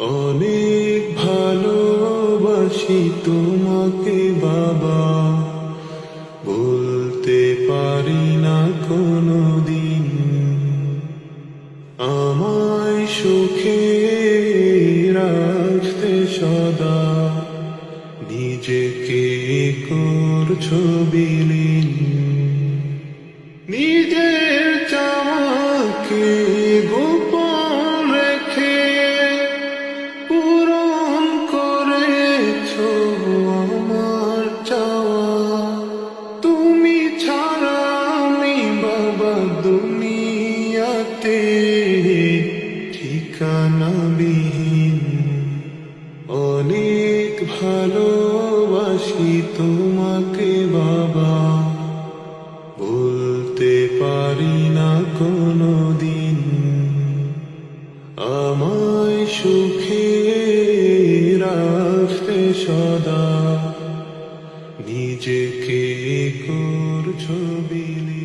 অনেক ভালোবাসি তোমাকে, বাবা। বলতে পারি না কোনো দিন আমায় সুখে রাখতে সদা। নিজেকে করছ বিলীন। নিজের চাওয়াকে দুনিয়াতে ঠিকানাবিহীন। অনেক ভালোবাসি তোমাকে বাবা। বলতে পারি না কোনো দিন আমায় সুখে রাখতে সদা। নিজেকে করছ বিলীন।